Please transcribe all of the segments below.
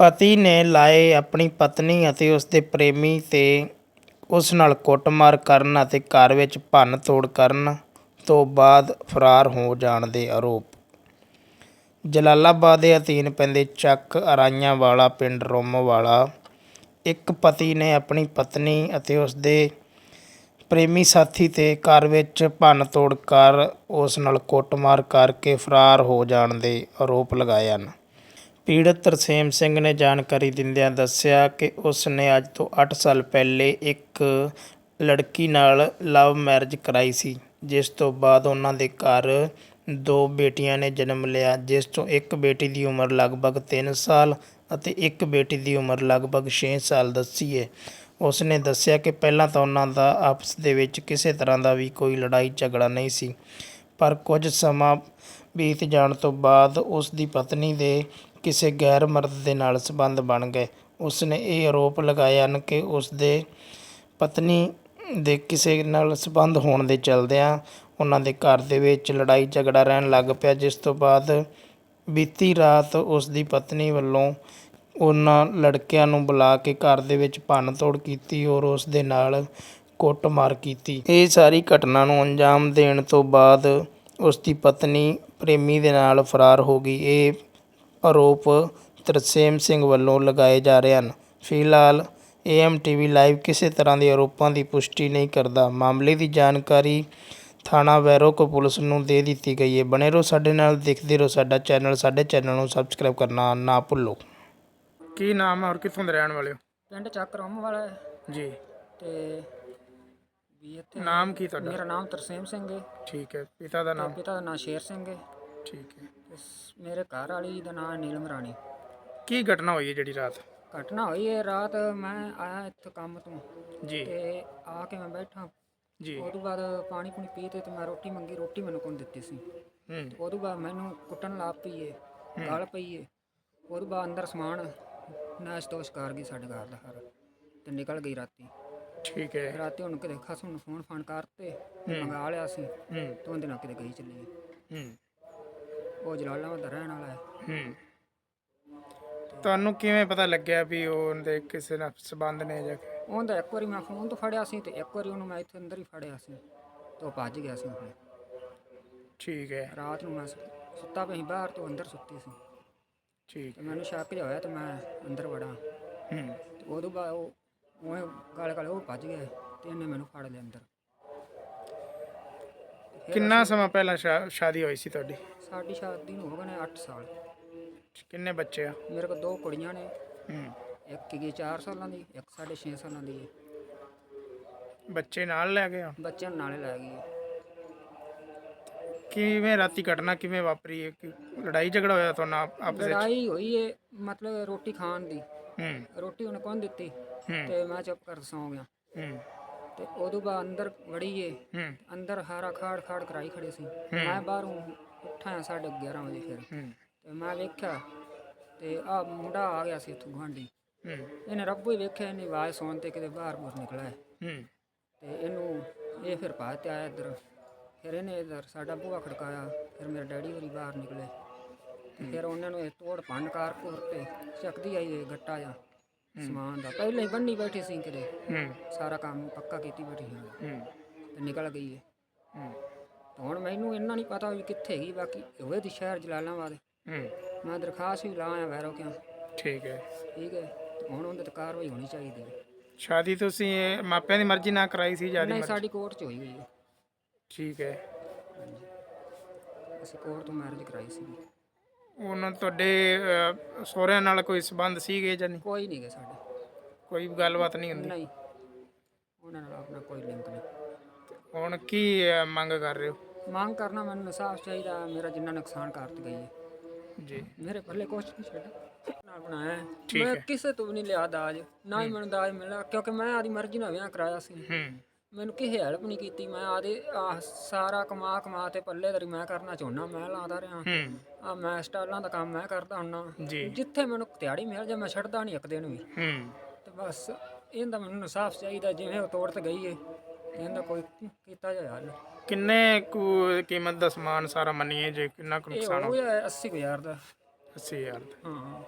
ਪਤੀ ਨੇ ਲਾਏ ਆਪਣੀ ਪਤਨੀ ਅਤੇ ਉਸ ਦੇ ਪ੍ਰੇਮੀ ਤੇ ਉਸ ਨਾਲ ਕੁੱਟਮਾਰ ਕਰਨ ਅਤੇ ਘਰ ਵਿੱਚ ਭੰਨ ਤੋੜ ਕਰਨ ਤੋਂ ਬਾਅਦ ਫਰਾਰ ਹੋ ਜਾਣ ਦੇ ਆਰੋਪ। ਜਲਾਲਾਬਾਦ ਦੇ ਅਧੀਨ ਪੈਂਦੇ ਚੱਕ ਅਰਾਈਆਂ ਵਾਲਾ ਪਿੰਡ ਰੋਮਵਾਲਾ ਇੱਕ ਪਤੀ ਨੇ ਆਪਣੀ ਪਤਨੀ ਅਤੇ ਉਸ ਦੇ ਪ੍ਰੇਮੀ ਸਾਥੀ ਤੇ ਘਰ ਵਿੱਚ ਭੰਨ ਤੋੜ ਕਰ ਉਸ ਨਾਲ ਕੁੱਟਮਾਰ ਕਰਕੇ ਫਰਾਰ ਹੋ ਜਾਣ ਦੇ ਆਰੋਪ ਲਗਾਏ ਹਨ। ਪੀੜਤ ਤਰਸੇਮ ਸਿੰਘ ਨੇ ਜਾਣਕਾਰੀ ਦਿੰਦਿਆਂ ਦੱਸਿਆ ਕਿ ਉਸ ਨੇ ਅੱਜ ਤੋਂ 8 ਸਾਲ ਪਹਿਲੇ ਇੱਕ ਲੜਕੀ ਨਾਲ ਲਵ ਮੈਰਿਜ ਕਰਾਈ ਸੀ, ਜਿਸ ਤੋਂ ਬਾਅਦ ਉਹਨਾਂ ਦੇ ਘਰ ਦੋ ਬੇਟੀਆਂ ਨੇ ਜਨਮ ਲਿਆ, ਜਿਸ ਤੋਂ ਇੱਕ ਬੇਟੀ ਦੀ ਉਮਰ ਲਗਭਗ 3 ਸਾਲ ਅਤੇ ਇੱਕ ਬੇਟੀ ਦੀ ਉਮਰ ਲਗਭਗ 6 ਸਾਲ ਦੱਸੀ ਹੈ। ਉਸ ਨੇ ਦੱਸਿਆ ਕਿ ਪਹਿਲਾਂ ਤਾਂ ਉਹਨਾਂ ਦਾ ਆਪਸ ਦੇ ਵਿੱਚ ਕਿਸੇ ਤਰ੍ਹਾਂ ਦਾ ਵੀ ਕੋਈ ਲੜਾਈ ਝਗੜਾ ਨਹੀਂ ਸੀ, ਪਰ ਕੁਝ ਸਮਾਂ ਬੀਤ ਜਾਣ ਤੋਂ ਬਾਅਦ ਉਸ ਦੀ ਪਤਨੀ ਦੇ ਕਿਸੇ ਗੈਰ ਮਰਦ ਦੇ ਨਾਲ ਸੰਬੰਧ ਬਣ ਗਏ। ਉਸ ਨੇ ਇਹ ਆਰੋਪ ਲਗਾਏ ਹਨ ਕਿ ਉਸ ਦੇ ਪਤਨੀ ਦੇ ਕਿਸੇ ਨਾਲ ਸੰਬੰਧ ਹੋਣ ਦੇ ਚਲਦਿਆਂ ਉਹਨਾਂ ਦੇ ਘਰ ਦੇ ਵਿੱਚ ਲੜਾਈ ਝਗੜਾ ਰਹਿਣ ਲੱਗ ਪਿਆ, ਜਿਸ ਤੋਂ ਬਾਅਦ ਬੀਤੀ ਰਾਤ ਉਸ ਦੀ ਪਤਨੀ ਵੱਲੋਂ ਉਹਨਾਂ ਲੜਕਿਆਂ ਨੂੰ ਬੁਲਾ ਕੇ ਘਰ ਦੇ ਵਿੱਚ ਭੰਨ ਤੋੜ ਕੀਤੀ ਔਰ ਉਸ ਦੇ ਨਾਲ ਕੁੱਟਮਾਰ ਕੀਤੀ। ਇਹ ਸਾਰੀ ਘਟਨਾ ਨੂੰ ਅੰਜਾਮ ਦੇਣ ਤੋਂ ਬਾਅਦ ਉਸ ਦੀ ਪਤਨੀ ਪ੍ਰੇਮੀ ਦੇ ਨਾਲ ਫਰਾਰ ਹੋ ਗਈ। ਇਹ ਆਰੋਪ ਤਰਸੇਮ ਸਿੰਘ ਵੱਲੋਂ ਲਗਾਏ ਜਾ ਰਹੇ ਹਨ। ਫਿਲਹਾਲ ਏਐਮ ਟੀਵੀ ਲਾਈਵ ਕਿਸੇ ਤਰ੍ਹਾਂ ਦੇ ਆਰੋਪਾਂ ਦੀ ਪੁਸ਼ਟੀ ਨਹੀਂ ਕਰਦਾ। ਮਾਮਲੇ ਦੀ ਜਾਣਕਾਰੀ ਥਾਣਾ ਵੈਰੋਕ ਪੁਲਿਸ ਨੂੰ ਦੇ ਦਿੱਤੀ ਗਈ ਹੈ। ਬਣੇ ਰਹੋ ਸਾਡੇ ਨਾਲ ਦੇਖਦੇ ਰਹੋ ਸਾਡਾ ਚੈਨਲ। ਸਾਡੇ ਚੈਨਲ ਨੂੰ ਸਬਸਕ੍ਰਾਈਬ ਕਰਨਾ ਨਾ ਭੁੱਲੋ। ਕੀ ਨਾਮ ਹੈ ਔਰ ਕਿੱਥੋਂ ਦੇ ਰਹਿਣ ਵਾਲੇ ਹੋ? ਪਿੰਡ ਚੱਕ ਰੋਮ ਵਾਲਾ ਹੈ। ਜੀ। ਤੇ ਵੀ ਇੱਥੇ ਨਾਮ ਕੀ ਤੁਹਾਡਾ? ਮੇਰਾ ਨਾਮ ਤਰਸੇਮ ਸਿੰਘ ਹੈ। ਠੀਕ ਹੈ। ਪਿਤਾ ਦਾ ਤੇ ਨਾਮ? ਪਿਤਾ ਦਾ ਨਾਮ ਸ਼ੇਰ ਸਿੰਘ ਹੈ। ਠੀਕ ਹੈ। ਤੇ ਮੇਰੇ ਘਰ ਵਾਲੀ ਦਾ ਨਾਮ ਨੀਲਮ ਰਾਣੀ। ਕੀ ਘਟਨਾ ਹੋਈ ਹੈ ਜਿਹੜੀ ਰਾਤ? ਘਟਨਾ ਹੋਈ ਹੈ ਰਾਤ ਮੈਂ ਆਇਆ ਇੱਥੇ ਕੰਮ ਤੋਂ। ਜੀ। ਤੇ ਆ ਕੇ ਮੈਂ ਬੈਠਾ। ਜੀ। ਉਹ ਤੋਂ ਬਾਅਦ ਪਾਣੀ ਪੂਣੀ ਪੀ ਤੇ ਤੇ ਮੈਂ ਰੋਟੀ ਮੰਗੀ ਰੋਟੀ ਮੈਨੂੰ ਕੋਣ ਦਿੱਤੀ ਸੀ? ਹੂੰ। ਉਹ ਤੋਂ ਬਾਅਦ ਮੈਨੂੰ ਕੁੱਟਣ ਲੱਗ ਪਈ ਏ ਗਲ ਪਈ ਏ। ਉਹ ਤੋਂ ਬਾਅਦ ਅੰਦਰ ਸਮਾਨ ਨਾਸ਼ ਤੋਸ਼ ਕਰ ਗਈ ਸਾਡੇ ਘਰ ਦਾ ਹਰ ਤੇ ਨਿਕਲ ਗਈ ਰਾਤੀ। ਠੀਕ ਹੈ। ਰਾਤੀ ਉਹਨੂੰ ਕਿਤੇ ਖਸਮ ਨੂੰ ਫੋਨ ਫਾਨ ਕਰਤੇ ਮੰਗਾ ਲਿਆ ਸੀ। ਹੂੰ। ਤੇ ਉਹਦੇ ਨਾਲ ਕਿਤੇ ਗਈ ਚੱਲੀ। ਏ। ਹੂੰ। ਉਹ ਜਲਾਲਾਬਾਦ ਦਾ ਰਹਿਣ ਵਾਲਾ ਹੈ। ਹੂੰ। ਤੁਹਾਨੂੰ ਕਿਵੇਂ ਪਤਾ ਲੱਗਿਆ ਵੀ ਉਹ ਉਹਦੇ ਕਿਸੇ ਨਾਲ ਸੰਬੰਧ ਨੇ ਜਾਂ ਕਿ? ਉਹਦਾ ਇੱਕ ਵਾਰੀ ਮੈਂ ਫੋਨ ਤੋਂ ਫੜਿਆ ਸੀ ਤੇ ਇੱਕ ਵਾਰੀ ਉਹਨੂੰ ਮੈਂ ਇੱਥੇ ਅੰਦਰ ਹੀ ਫੜਿਆ ਸੀ। ਤੇ ਉਹ ਭੱਜ ਗਿਆ ਸੀ ਫਿਰ ਠੀਕ ਹੈ। ਰਾਤ ਨੂੰ ਮੈਂ ਸੁ- ਸੁੱਤਾ ਪਿਆ ਸੀ ਬਾਹਰ ਤੋਂ ਅੰਦਰ ਸੁੱਤੀ ਸੀ। ਠੀਕ ਤੇ ਮੈਨੂੰ ਸ਼ੱਕ ਜਿਹਾ ਹੋਇਆ ਤੇ ਮੈਂ ਅੰਦਰ ਵੜਾਂ। ਹੂੰ। ਤੇ ਉਦੋਂ ਬਾਅਦ ਉਹ ਉਹ ਗਾਲੇ ਗਾਲੇ ਉਹ ਭੱਜ ਗਿਆ ਤੇ ਇਹਨੇ ਮੈਨੂੰ ਫੜ ਲਿਆ ਅੰਦਰ। ਕਿੰਨਾ ਸਮਾਂ ਪਹਿਲਾਂ ਸ਼ਾ- ਸ਼ਾਦੀ ਹੋਈ ਸੀ ਤੁਹਾਡੀ? ਸਾਡੀ ਸ਼ਾਦੀ ਨੂੰ ਹੋ ਗਏ ਨੇ 8 ਸਾਲ। ਕਿੰਨੇ ਬੱਚੇ ਆ? ਮੇਰੇ ਕੋਲ ਦੋ ਕੁੜੀਆਂ ਨੇ। ਹੂੰ। ਇੱਕ ਹੈਗੀ 4 ਸਾਲਾਂ ਦੀ ਇੱਕ ਸਾਢੇ ਛੇ ਸਾਲਾਂ ਦੀ। ਹੈ ਬੱਚੇ ਨਾਲ ਲੈ ਗਏ ਆ? ਬੱਚਿਆਂ ਨੂੰ ਨਾਲੇ ਲੈ ਗਈ ਹੈ। ਕਿਵੇਂ ਰਾਤੀ ਘਟਨਾ ਕਿਵੇਂ ਵਾਪਰੀ? ਹੈ ਕਿ ਲੜਾਈ ਝਗੜਾ ਹੋਇਆ ਤੁਹਾਨੂੰ ਆਪ- ਆਪਸ ਵਿੱਚ? ਲੜਾਈ ਹੋਈ ਏ ਮਤਲਬ ਰੋਟੀ ਖਾਣ ਦੀ। ਹੂੰ। ਰੋਟੀ ਉਹਨੇ ਕੌਣ ਦਿੱਤੀ? ਹੂੰ। ਤੇ ਮੈਂ ਚੁੱਪ ਕਰ ਸੌਂ ਗਿਆ। ਹੂੰ। ਤੇ ਉਦੋਂ ਬਾਅਦ ਅੰਦਰ ਵੜੀ ਏ। ਹੂੰ। ਅੰਦਰ ਹਾਰਾ ਖਾੜ ਖਾੜ ਕਰਾਈ ਖੜੇ ਸੀ। ਮੈਂ ਬਾਹਰੋਂ ਉੱਠਾਂ ਸਾਢੇ 11 ਵਜੇ ਫਿਰ। ਹੂੰ। ਤੇ ਮੈਂ ਵੇਖਿਆ ਤੇ ਆ ਮੁੰਡਾ ਆ ਗਿਆ ਸੀ ਇੱਥੋਂ ਗੁਆਂਢੀ। ਹੂੰ। ਇਹਨੇ ਰੱਬੂ ਹੀ ਵੇਖਿਆ ਇਹਨੇ ਆਵਾਜ਼ ਸੁਣ ਤੇ ਕਿਤੇ ਬਾਹਰ ਬੁਰ ਨਿਕਲਿਆ ਹੈ। ਹੂੰ। ਤੇ ਇਹਨੂੰ ਇਹ ਫਿਰ ਭੱਜ ਤੇ ਆਇਆ ਇੱਧਰ। ਫਿਰ ਇਹਨੇ ਇੱਧਰ ਸਾਡਾ ਬੂਹਾ ਖੜਕਾਇਆ ਫਿਰ ਮੇਰੇ ਡੈਡੀ ਹੋਰੀ ਬਾਹਰ ਨਿਕਲੇ। ਤੇ ਫਿਰ ਉਹਨਾਂ ਨੂੰ ਇਹ ਤੋੜ ਭੰਨ ਕਾਰ ਕੋਰ ਤੇ ਚੱਕਦੀ ਆਈ ਇਹ ਗੱਟਾ ਜਾਂ ਸਮਾਨ ਦਾ। ਪਹਿਲਾਂ ਹੀ ਬੰਨੀ ਬੈਠੀ ਸੀ ਕਿਤੇ। ਹੂੰ। ਸਾਰਾ ਕੰਮ ਪੱਕਾ ਕੀਤੀ ਬੈਠੀ ਹਾਂ ਹੂੰ। ਤੇ ਨਿਕਲ ਗਈ ਹੈ। ਹੁਣ ਮੈਨੂੰ ਇੰਨਾ ਨਹੀਂ ਪਤਾ ਵੀ ਕਿੱਥੇ ਹੈਗੀ ਬਾਕੀ ਹੋਵੇ ਦੀ ਸ਼ਹਿਰ ਜਲਾਲਾਬਾਦ। ਹੂੰ। ਮੈਂ ਦਰਖਾਸਤ ਵੀ ਲਾ ਆਇਆ ਵੈਰੋ ਕਿਉਂ? ਠੀਕ ਹੈ। ਠੀਕ ਹੈ। ਤੇ ਹੁਣ ਉਹਦੇ ਤੇ ਕਾਰਵਾਈ ਹੋਣੀ ਚਾਹੀਦੀ ਹੈ। ਸ਼ਾਦੀ ਤੁਸੀਂ ਇਹ ਮਾਪਿਆਂ ਦੀ ਮਰਜ਼ੀ ਨਾਲ ਕਰਾਈ ਸੀ ਜਿਆਦੀ ਨਹੀਂ ਸਾਡੀ ਕੋਰਟ 'ਚ ਹੋਈ ਹੋਈ ਹੈ। ਠੀਕ ਹੈ। ਅਸੀਂ ਕੋਰਟ ਤੋਂ ਮੈਰਿਜ ਕਰਾਈ ਸੀ ਉਹਨਾਂ ਤੁਹਾਡੇ ਅਹ, ਸਹੁਰਿਆਂ ਨਾਲ ਕੋਈ ਸੰਬੰਧ ਸੀਗੇ ਜਾਂ ਨਹੀਂ? ਕੋਈ ਨਹੀਂ ਗੇ ਸਾਡੇ। ਕੋਈ ਗੱਲਬਾਤ ਨਹੀਂ ਹੁੰਦੀ? ਨਹੀਂ। ਉਹਨਾਂ ਨਾਲ ਆਪਣਾ ਕੋਈ ਲਿੰਕ ਨਹੀਂ। ਹੁਣ ਕੀ ਅਹ, ਮੰਗ ਕਰ ਰਹੇ ਹੋ? ਮੰਗ ਕਰਨਾ ਮੈਨੂੰ ਇਨਸਾਫ ਚਾਹੀਦਾ ਮੇਰਾ ਜਿੰਨਾ ਨੁਕਸਾਨ ਕਰਤ ਗਈ ਹੈ। ਜੀ। ਮੇਰੇ ਪੱਲੇ ਕੁਛ ਨਹੀਂ ਛੱਡ। ਨਾਲ ਬਣਾਇਆ ਹੈ। ਠੀਕ ਮੈਂ ਹੈ। ਕਿਸੇ ਤੋਂ ਵੀ ਨਹੀਂ ਲਿਆ ਦਾਜ ਨਾ ਹੀ ਮੈਨੂੰ ਦਾਜ ਮਿਲਿਆ ਕਿਉਂਕਿ ਮੈਂ ਆਦੀ ਮਰਜ਼ੀ ਨਾਲ ਵਿਆਹ ਕਰਾਇਆ ਸੀ। ਹੂੰ। ਮੈਨੂੰ ਕਿਸੇ ਹੈਲਪ ਨਹੀਂ ਕੀਤੀ ਮੈਂ ਆਦੇ ਸਾਰਾ ਕਮਾ ਕਮਾ ਤੇ ਪੱਲੇ ਦਰੀ ਮੈਂ ਕਰਨਾ ਚਾਹੁੰਦਾ ਮੈਂ ਲਾਦਾ ਰਿਹਾ। ਹੂੰ। ਆ ਮੈਂ ਸਟਾਲਾਂ ਦਾ ਕੰਮ ਮੈਂ ਕਰਦਾ ਹੁੰਨਾ। ਜੀ। ਜਿੱਥੇ ਮੈਨੂੰ ਦਿਹਾੜੀ ਮਿਲ ਜਾ ਮੈਂ ਛੱਡਦਾ ਨਹੀਂ ਇੱਕ ਦਿਨ ਵੀ। ਹੂੰ। ਤੇ ਬਸ ਇਹਦਾ ਮੈਨੂੰ ਇਨਸਾਫ ਚਾਹੀਦਾ ਜਿਵੇਂ ਉਹ ਤੋੜ ਤੇ ਗਈ ਏ। ਇਹਦਾ ਕੋਈ ਕੀਤਾ ਜਾਏ ਹੱਲ। ਕਿੰਨੇ ਕੁ ਕੀਮਤ ਦਾ ਸਮਾਨ ਸਾਰਾ ਮੰਨੀਏ ਜੇ ਕਿੰਨਾ ਕੁ ਇਹ ਨੁਕਸਾਨ ਹੋ ਗਿਆ 80000 ਦਾ। 80000 ਦਾ। ਹਾਂ।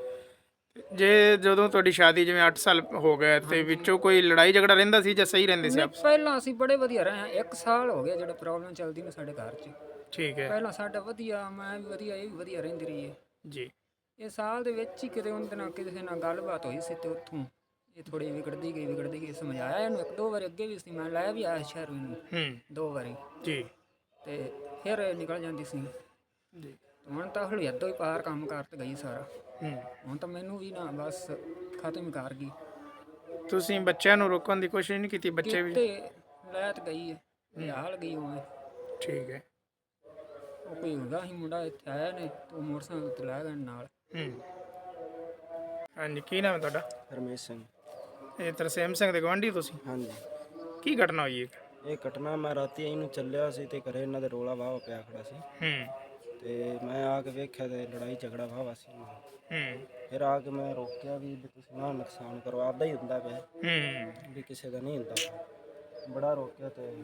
ਜੇ ਜਦੋਂ ਤੁਹਾਡੀ ਸ਼ਾਦੀ ਜਿਵੇਂ 8 ਸਾਲ ਹੋ ਗਏ ਤੇ ਵਿੱਚੋਂ ਕੋਈ ਲੜਾਈ ਝਗੜਾ ਰਹਿੰਦਾ ਸੀ ਜਾਂ ਸਹੀ ਰਹਿੰਦੇ ਸੀ ਆਪ? ਪਹਿਲਾਂ ਅਸੀਂ ਬੜੇ ਵਧੀਆ ਰਹੇ ਹਾਂ। ਇੱਕ ਸਾਲ ਹੋ ਗਿਆ ਜਿਹੜਾ ਪ੍ਰੋਬਲਮ ਚੱਲਦੀ ਨੇ ਸਾਡੇ ਘਰ 'ਚ। ਠੀਕ ਹੈ। ਪਹਿਲਾਂ ਸਾਡਾ ਵਧੀਆ ਮੈਂ ਵੀ ਵਧੀਆ ਇਹ ਵੀ ਵਧੀਆ ਰਹਿੰਦੀ ਰਹੀ ਹੈ। ਜੀ। ਇਹ ਸਾਲ ਦੇ ਵਿੱਚ ਹੀ ਕਿਤੇ ਉਹਦੇ ਨਾਲ ਕਿਸੇ ਨਾਲ ਗੱਲਬਾਤ ਹੋਈ ਸੀ ਤੇ ਉੱਥੋਂ। ਇਹ ਥੋੜੀ ਵਿਗੜਦੀ ਗਈ ਵਿਗੜਦੀ ਗਈ ਸਮਝਾਇਆ ਇਹਨੂੰ ਇੱਕ ਦੋ ਵਾਰ ਅੱਗੇ ਵੀ ਸੀ ਮੈਂ ਲਾਇਆ ਵੀ ਆਇਆ ਸ਼ਹਿਰ ਨੂੰ ਹੂੰ। ਦੋ ਵਾਰੀ। ਜੀ। ਤੇ ਫਿਰ ਇਹ ਨਿਕਲ ਜਾਂਦੀ ਸੀ। ਜੀ। ਹੁਣ ਤਾਂ ਹਲੀ ਅੱਧੋ ਹੀ ਪਾਰ ਕੰਮ ਕਰ ਤੇ ਗਈ ਸਾਰਾ। ਹੂੰ। ਹੁਣ ਤਾਂ ਮੈਨੂੰ ਵੀ ਨਾ ਬਸ ਖਤਮ ਕਰ ਗਈ। ਤੁਸੀਂ ਬੱਚਿਆਂ ਨੂੰ ਰੋਕਣ ਦੀ ਕੋਸ਼ਿਸ਼ ਨਹੀਂ ਕੀਤੀ ਬੱਚੇ ਵੀ? ਤੇ ਲੈ ਤੇ ਗਈ ਹੈ। ਇਹ ਹਾਲ ਗਈ ਉਵੇਂ। ਠੀਕ ਹੈ। ਉਹ ਕੋਈ ਹੁੰਦਾ ਸੀ ਮੁੰਡਾ ਇੱਥੇ ਆਇਆ ਨੇ ਤੇ ਉਹ ਮੋਟਰਸਾਈਕਲ ਤੇ ਲੈ ਗਏ ਨਾਲ। ਹੂੰ। ਹਾਂਜੀ ਕੀ ਨਾਮ ਹੈ ਤੁਹਾਡਾ? ਰਮੇਸ਼ ਸਿੰਘ। ਇਹ ਤਰਸੇਮ ਸਿੰਘ ਦੇ ਗਵਾਂਢੀ ਤੁਸੀਂ? ਹਾਂਜੀ। ਕੀ ਘਟਨਾ ਹੋਈ ਹੈ ਇਹ ਘਟਨਾ ਮੈਂ ਰਾਤੀ ਇਹਨੂੰ ਚੱਲਿਆ ਸੀ ਤੇ ਘਰੇ ਇਹਨਾਂ ਦੇ ਰੋਲਾ ਵਾਹ ਪਿਆ ਖੜਾ ਸੀ। ਹੂੰ। ਤੇ ਮੈਂ ਆ ਕੇ ਵੇਖਿਆ ਤੇ ਲੜਾਈ ਝਗੜਾ ਵਾਵਾ ਸੀ। ਹੂੰ। ਫਿਰ ਆ ਕੇ ਮੈਂ ਰੋਕਿਆ ਵੀ ਵੀ ਤੁਸੀਂ ਨਾ ਨੁਕਸਾਨ ਕਰੋ ਆਪਦਾ ਹੀ ਹੁੰਦਾ ਪਿਆ। ਹੂੰ। ਵੀ ਕਿਸੇ ਦਾ ਨਹੀਂ ਹੁੰਦਾ। ਪਿਆ। ਬੜਾ ਰੋਕਿਆ ਤੇ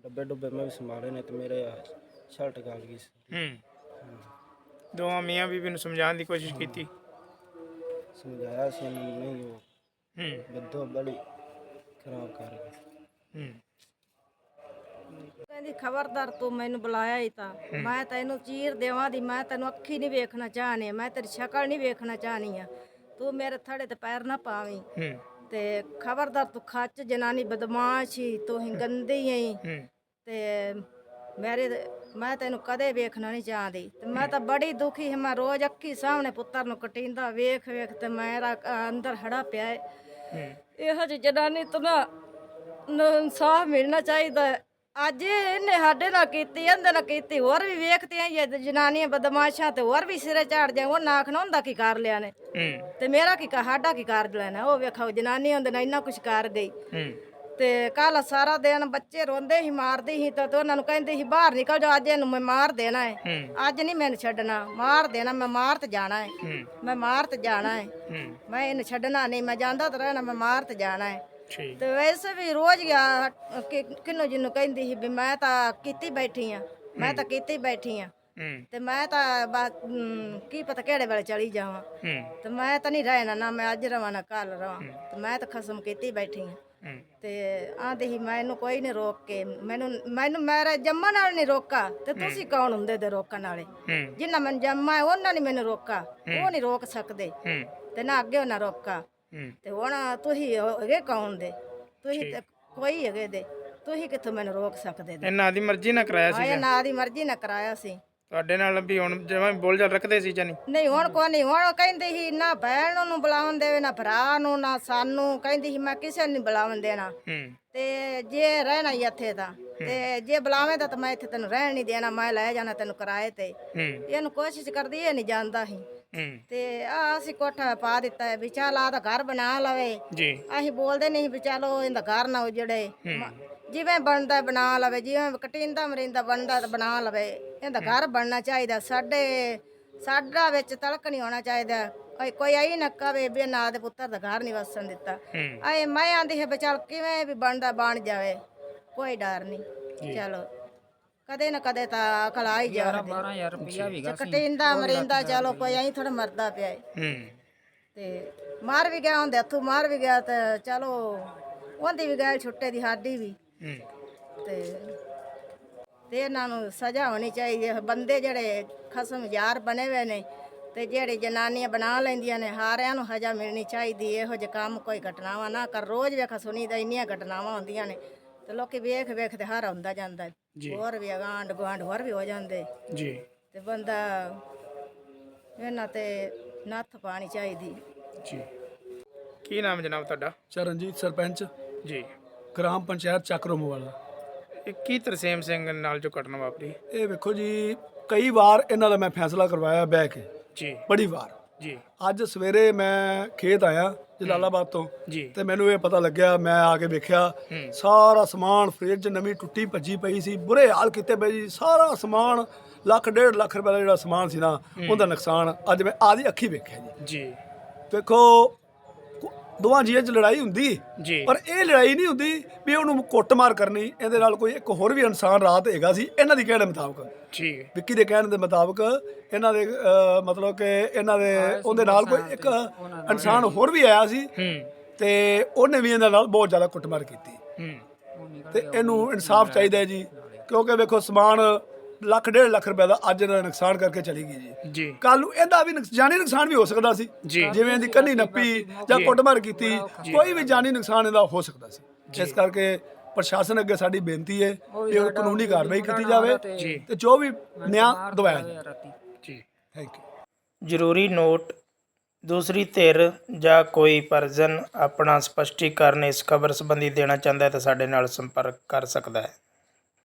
ਡੱਬੇ ਡੁੱਬੇ ਮੈਂ ਵੀ ਸੰਭਾਲੇ ਨੇ ਤੇ ਮੇਰੇ ਸ਼ਰਟ ਗਲ ਗਈ ਸੀ। ਹੂੰ। ਦੋਵਾਂ ਮੀਆਂ ਬੀਬੀ ਨੂੰ ਸਮਝਾਉਣ ਦੀ ਕੋਸ਼ਿਸ਼ ਕੀਤੀ? ਸਮਝਾਇਆ ਸੀ ਇਹਨਾਂ ਨਹੀਂ ਉਹ ਹੂੰ। ਬੱਦੋ ਬੜੀ ਖਰਾਬ ਕਰ ਗਈ। ਹੂੰ। ਕਹਿੰਦੀ ਖਬਰਦਾਰ ਤੂੰ ਮੈਨੂੰ ਬੁਲਾਇਆ ਹੀ ਤਾਂ। ਮੈਂ ਤੈਨੂੰ ਚੀਰ ਦੇਵਾਂ ਦੀ ਮੈਂ ਤੈਨੂੰ ਅੱਖੀ ਨਹੀਂ ਵੇਖਣਾ ਚਾਹਨੀ ਮੈਂ ਤੇਰੀ ਸ਼ਕਲ ਨਹੀਂ ਵੇਖਣਾ ਚਾਹਨੀ ਆ। ਤੂੰ ਮੇਰੇ ਥੜੇ ਤੇ ਪੈਰ ਨਾ ਪਾਵੀਂ। ਹੂੰ। ਤੇ ਖਬਰਦਾਰ ਤੂੰ ਖੱਚ ਜਨਾਨੀ ਬਦਮਾਸ਼ ਹੀ ਤੂੰ ਹੀ ਗੰਦੀ ਹੀ ਹੂੰ। ਤੇ ਮੇਰੇ ਮੈਂ ਤੈਨੂੰ ਕਦੇ ਵੇਖਣਾ ਨਹੀਂ ਚਾਹਦੀ। ਤੇ ਮੈਂ ਤਾਂ ਬੜੀ ਦੁਖੀ ਹਾਂ ਮੈਂ ਰੋਜ਼ ਅੱਖੀ ਸਾਹਮਣੇ ਪੁੱਤਰ ਨੂੰ ਕਟਿੰਦਾ ਵੇਖ ਵੇਖ ਤੇ ਮੇਰਾ ਅੰਦਰ ਹੜਾ ਪਿਆ ਹੂੰ ਇਹੋ ਜਿਹੀ ਜਨਾਨੀ ਤੋਂ ਨਾ ਇਨਸਾਫ ਮਿਲਣਾ ਚਾਹੀਦਾ ਹੈ। ਅੱਜ ਇਹਨੇ ਸਾਡੇ ਨਾਲ ਕੀਤੀ ਇਹਦੇ ਨਾਲ ਕੀਤੀ ਹੋਰ ਵੀ ਵੇਖਦੇ ਆ ਇਹ ਜਨਾਨੀਆਂ ਬਦਮਾਸ਼ਾਂ ਤੇ ਹੋਰ ਵੀ ਸਿਰੇ ਝਾੜ ਜਾ ਉਹ ਨਾਖ ਨਾ ਹੁੰਦਾ ਕੀ ਕਰ ਲਿਆ ਨੇ? ਹੂੰ। ਤੇ ਮੇਰਾ ਕੀ ਕਾ ਸਾਡਾ ਕੀ ਕਰ ਲੈਣਾ? ਉਹ ਵੇਖੋ ਜਨਾਨੀ ਉਹਦੇ ਨਾਲ ਇੰਨਾ ਕੁਛ ਕਰ ਗਈ। ਹੂੰ। ਤੇ ਕੱਲ ਸਾਰਾ ਦਿਨ ਬੱਚੇ ਰੋਂਦੇ ਸੀ ਮਾਰਦੀ ਸੀ ਤਾਂ ਤੇ ਉਹਨਾਂ ਨੂੰ ਕਹਿੰਦੀ ਸੀ ਬਾਹਰ ਨਿਕਲ ਜਾ ਅੱਜ ਇਹਨੂੰ ਮੈਂ ਮਾਰ ਦੇਣਾ ਹੈ। ਅੱਜ ਨਹੀਂ ਮੈਨੂੰ ਛੱਡਣਾ ਮਾਰ ਦੇਣਾ ਮੈਂ ਮਾਰ ਤੇ ਜਾਣਾ ਹੈ। ਮੈਂ ਮਾਰ ਤੇ ਜਾਣਾ ਹੈ। ਮੈਂ ਇਹਨੂੰ ਛੱਡਣਾ ਨਹੀਂ ਮੈਂ ਜਾਂਦਾ ਤਾਂ ਰਹਿਣਾ ਮੈਂ ਮਾਰ ਤੇ ਜਾਣਾ ਹੈ। ਤੇ ਵੈਸੇ ਵੀ ਰੋਜ਼ ਗਿਆ ਕਿ- ਕਿਹਨੂੰ ਜਿਹਨੂੰ ਕਹਿੰਦੀ ਸੀ ਵੀ ਮੈਂ ਤਾਂ ਕੀਤੀ ਬੈਠੀ ਆ ਮੈਂ ਤਾਂ ਕੀਤੀ ਬੈਠੀ ਆ ਤੇ ਮੈਂ ਤਾਂ ਕੀ ਪਤਾ ਕਿਹੜੇ ਵੇਲੇ ਚਲੀ ਜਾਵਾਂ। ਤੇ ਮੈਂ ਤਾਂ ਨਹੀਂ ਰਹਿਣਾ ਨਾ ਮੈਂ ਅੱਜ ਰਵਾਂ ਨਾ ਕੱਲ ਰਵਾਂ। ਤੇ ਮੈਂ ਤਾਂ ਖਸਮ ਕੀਤੀ ਬੈਠੀ ਆ ਤੇ ਆਂਦੇ ਸੀ ਮੈਨੂੰ ਕੋਈ ਨਹੀਂ ਰੋਕ ਕੇ ਮੈਨੂੰ ਮੈਨੂੰ ਮੇਰੇ ਜੰਮਣ ਨਾਲ ਨਹੀਂ ਰੋਕਾ ਤੇ ਤੁਸੀਂ ਕੌਣ ਹੁੰਦੇ ਦੇ ਰੋਕਣ ਵਾਲੇ? ਹੂੰ। ਜਿੰਨਾ ਮੈਨੂੰ ਜੰਮਾ ਹੈ, ਉਹਨਾਂ ਨੇ ਮੈਨੂੰ ਰੋਕਾ। ਉਹ ਨਹੀਂ ਰੋਕ ਸਕਦੇ। ਹੂੰ। ਤੇ ਨਾ ਅੱਗੇ ਉਹਨਾਂ ਰੋਕਾ। ਹੂੰ। ਤੇ ਹੁਣ ਤੁਸੀਂ ਹੈਗੇ ਕੌਣ ਦੇ? ਤੁਸੀਂ ਤੇ ਕੋਈ ਹੈਗੇ ਦੇ। ਤੁਸੀਂ ਕਿੱਥੋਂ ਮੈਨੂੰ ਰੋਕ ਸਕਦੇ ਦੇ? ਇਹਨਾਂ ਦੀ ਮਰਜ਼ੀ ਨਾਲ ਕਰਾਇਆ ਸੀ ਆਏ ਨਾ ਦੀ ਮਰਜ਼ੀ ਨਾਲ ਕਰਾਇਆ ਸੀ। ਤੁਹਾਡੇ ਨਾਲ ਵੀ ਹੁਣ ਜਿਵੇਂ ਬੋਲਚਾਲ ਰੱਖਦੇ ਸੀ ਜਾਂ ਨਹੀਂ ਹੁਣ ਕੋਈ ਨਹੀਂ ਹੁਣ ਕਹਿੰਦੀ ਸੀ ਨਾ ਭੈਣ ਨੂੰ ਬੁਲਾਉਣ ਦੇਵੇ ਨਾ ਭਰਾ ਨੂੰ ਨਾ ਸਾਨੂੰ। ਕਹਿੰਦੀ ਸੀ ਮੈਂ ਕਿਸੇ ਨੂੰ ਨਹੀਂ ਬੁਲਾਉਣ ਦੇਣਾ। ਹੂੰ। ਤੇ ਜੇ ਰਹਿਣਾ ਹੀ ਇੱਥੇ ਤਾਂ ਤੇ ਜੇ ਬੁਲਾਵੇਂ ਤਾਂ ਮੈਂ ਇੱਥੇ ਤੈਨੂੰ ਰਹਿਣ ਨਹੀਂ ਦੇਣਾ ਮੈਂ ਲੈ ਜਾਣਾ ਤੈਨੂੰ ਕਿਰਾਏ ਤੇ। ਹੂੰ। ਇਹਨੂੰ ਕੋਸ਼ਿਸ਼ ਕਰਦੀ ਇਹ ਨਹੀਂ ਜਾਣਦਾ ਸੀ। ਹੂੰ। ਤੇ ਆ ਅਸੀਂ ਕੋਠਾ ਪਾ ਦਿੱਤਾ ਹੈ ਵੀ ਚੱਲ ਆ ਤਾਂ ਘਰ ਬਣਾ ਲਵੇ। ਜੀ। ਅਸੀਂ ਬੋਲਦੇ ਨਹੀਂ ਵੀ ਚਲੋ ਇਹਦਾ ਘਰ ਨਾ ਉਜੜੇ। ਮ- ਜਿਵੇਂ ਬਣਦਾ ਬਣਾ ਲਵੇ ਜਿਵੇਂ ਕਟਿੰਦਾ ਮਰਿੰਦਾ ਬਣਦਾ ਤਾਂ ਬਣਾ ਲਵੇ। ਇਹਦਾ ਘਰ ਬਣਨਾ ਚਾਹੀਦਾ ਸਾਡੇ ਸਾਡਾ ਵਿੱਚ ਤਲਕ ਨਹੀਂ ਹੋਣਾ ਚਾਹੀਦਾ। ਕੋਈ- ਕੋਈ ਆਈ ਨਾ ਕਵੇ ਵੀ ਨਾ ਦੇ ਪੁੱਤਰ ਦਾ ਘਰ ਨਹੀਂ ਵਸਣ ਦਿੱਤਾ। ਆਏ ਮੈਂ ਆਂਦੀ ਹੈ ਵੀ ਚੱਲ ਕਿਵੇਂ ਵੀ ਬਣਦਾ ਬਣ ਜਾਵੇ ਕੋਈ ਡਰ ਨਹੀਂ। ਚਲੋ ਕਦੇ ਨਾ ਕਦੇ ਤਾਂ ਅਕਲ ਆ ਹੀ ਜਾਵੇ 12000 ਰੁਪਇਆ ਵੀ ਗਾ ਸੀ। ਕਟਿੰਦਾ ਮਰਿੰਦਾ ਚਲੋ ਕੋਈ ਐਂ ਥੋੜਾ ਮਰਦਾ ਪਿਆ ਹੈ ਹੂੰ। ਤੇ ਮਾਰ ਵੀ ਗਿਆ ਹੁੰਦੇ ਹੱਥੋਂ ਮਾਰ ਵੀ ਗਿਆ ਤੇ ਚਲੋ ਉਹਦੀ ਵੀ ਗੱਲ ਛੁੱਟੇ ਦੀ ਸਾਡੀ ਵੀ। ਹੂੰ। ਤੇ ਤੇ ਇਹਨਾਂ ਨੂੰ ਸਜ਼ਾ ਹੋਣੀ ਚਾਹੀਦੀ ਹੈ। ਬੰਦੇ ਜਿਹੜੇ ਖਸਮ ਯਾਰ ਬਣੇ ਹੋਏ ਨੇ ਤੇ ਜਿਹੜੇ ਜਨਾਨੀਆਂ ਬਣਾ ਲੈਂਦੀਆਂ ਨੇ ਹਾਰਿਆਂ ਨੂੰ ਸਜ਼ਾ ਮਿਲਣੀ ਚਾਹੀਦੀ ਇਹੋ ਜਿਹੇ ਕੰਮ ਕੋਈ ਘਟਨਾਵਾਂ ਨਾ ਕਰ। ਰੋਜ਼ ਵੇਖ ਸੁਣੀਦਾ ਇੰਨੀਆਂ ਘਟਨਾਵਾਂ ਹੁੰਦੀਆਂ ਨੇ ਤੇ ਲੋਕੀ ਵੇਖ ਵੇਖ ਤੇ ਹਾਰਾ ਹੁੰਦਾ ਜਾਂਦਾ ਹੈ। ਜੀ। ਹੋਰ ਵੀ ਆਂਢ ਗੁਆਂਢ ਹੋਰ ਵੀ ਹੋ ਜਾਂਦੇ। ਜੀ। ਤੇ ਬੰਦਾ ਇਹਨਾਂ ਤੇ ਨੱਥ ਪਾਣੀ ਚਾਹੀਦੀ। ਜੀ। ਕੀ ਨਾਮ ਜਨਾਬ ਤੁਹਾਡਾ? ਚਰਨਜੀਤ ਸਰਪੰਚ। ਜੀ। ਗ੍ਰਾਮ ਪੰਚਾਇਤ ਚੱਕਰਮ ਵਾਲਾ ਇਹ ਕੀ ਤਰਸੇਮ ਸਿੰਘ ਨਾਲ ਜੋ ਘਟਨਾ ਵਾਪਰੀ? ਇਹ ਵੇਖੋ ਜੀ ਕਈ ਵਾਰ ਇਹਨਾਂ ਦਾ ਮੈਂ ਫੈਸਲਾ ਕਰਵਾਇਆ ਬਹਿ ਕੇ। ਜੀ। ਬੜੀ ਵਾਰ। ਜੀ। ਅੱਜ ਸਵੇਰੇ ਮੈਂ ਖੇਤ ਆਇਆ ਜਲਾਲਾਬਾਦ ਤੋਂ ਜੀ। ਤੇ ਮੈਨੂੰ ਇਹ ਪਤਾ ਲੱਗਿਆ ਮੈਂ ਆ ਕੇ ਵੇਖਿਆ ਸਾਰਾ ਸਮਾਨ ਫ੍ਰਿਜ ਨਵੀਂ ਟੁੱਟੀ ਭੱਜੀ ਪਈ ਸੀ ਬੁਰੇ ਹਾਲ ਕੀਤੇ ਪਏ ਜੀ ਸਾਰਾ ਸਮਾਨ ਲੱਖ ਡੇਢ ਲੱਖ ਰੁਪਏ ਦਾ ਜਿਹੜਾ ਸਮਾਨ ਸੀ ਨਾ ਉਹਦਾ ਨੁਕਸਾਨ ਅੱਜ ਮੈਂ ਆਦੀ ਅੱਖੀ ਵੇਖਿਆ ਜੀ। ਜੀ। ਦੇਖੋ ਦੋਵਾਂ ਜੀਆਂ 'ਚ ਲੜਾਈ ਹੁੰਦੀ। ਜੀ। ਪਰ ਇਹ ਲੜਾਈ ਨਹੀਂ ਹੁੰਦੀ ਵੀ ਉਹਨੂੰ ਕੁੱਟਮਾਰ ਕਰਨੀ ਇਹਦੇ ਨਾਲ ਕੋਈ ਇੱਕ ਹੋਰ ਵੀ ਇਨਸਾਨ ਰਾਤ ਹੈਗਾ ਸੀ ਇਹਨਾਂ ਦੀ ਕਹਿਣ ਦੇ ਮੁਤਾਬਕ। ਠੀਕ ਹੈ ਵਿੱਕੀ ਦੇ ਕਹਿਣ ਦੇ ਮੁਤਾਬਕ ਇਹਨਾਂ ਦੇ ਅਹ, ਮਤਲਬ ਕਿ ਇਹਨਾਂ ਦੇ ਉਹਦੇ ਨਾਲ ਕੋਈ ਇੱਕ ਇਨਸਾਨ ਹੋਰ ਵੀ ਆਇਆ ਸੀ ਹੂੰ। ਤੇ ਉਹਨੇ ਵੀ ਇਹਨਾਂ ਨਾਲ ਬਹੁਤ ਜ਼ਿਆਦਾ ਕੁੱਟਮਾਰ ਕੀਤੀ। ਹੂੰ। ਤੇ ਇਹਨੂੰ ਇਨਸਾਫ ਚਾਹੀਦਾ ਹੈ ਜੀ ਕਿਉਂਕਿ ਵੇਖੋ ਸਮਾਨ ਲੱਖ ਡੇਢ ਲੱਖ ਰੁਪਏ ਦਾ ਅੱਜ ਦਾ ਨੁਕਸਾਨ ਕਰਕੇ ਚਲੀ ਗਈ ਜੀ। ਜੀ। ਕੱਲ ਨੂੰ ਇਹਦਾ ਵੀ ਨੁਕਸ- ਜਾਨੀ ਨੁਕਸਾਨ ਵੀ ਹੋ ਸਕਦਾ ਸੀ। ਜੀ। ਜਿਵੇਂ ਇਹਦੀ ਕੰਨੀ ਨੱਪੀ ਜਾਂ ਕੁੱਟਮਾਰ ਕੀਤੀ ਕੋਈ ਵੀ ਜਾਨੀ ਨੁਕਸਾਨ ਇਹਦਾ ਹੋ ਸਕਦਾ ਸੀ। ਇਸ ਕਰਕੇ ਪ੍ਰਸ਼ਾਸਨ ਅੱਗੇ ਸਾਡੀ ਬੇਨਤੀ ਹੈ ਕਿ ਉਹ ਕਾਨੂੰਨੀ ਕਾਰਵਾਈ ਕੀਤੀ ਜਾਵੇ ਜੀ। ਤੇ ਜੋ ਵੀ ਨਿਆਂ ਦਵਾਇਆ ਜਾਵੇ। ਜੀ। ਥੈਂਕ ਯੂ ਜ਼ਰੂਰੀ ਨੋਟ ਦੂਸਰੀ ਧਿਰ ਜਾਂ ਕੋਈ ਪਰਸਨ ਆਪਣਾ ਸਪਸ਼ਟੀਕਰਨ ਇਸ ਖਬਰ ਸੰਬੰਧੀ ਦੇਣਾ ਚਾਹੁੰਦਾ ਹੈ ਤਾਂ ਸਾਡੇ ਨਾਲ ਸੰਪਰਕ ਕਰ ਸਕਦਾ ਹੈ।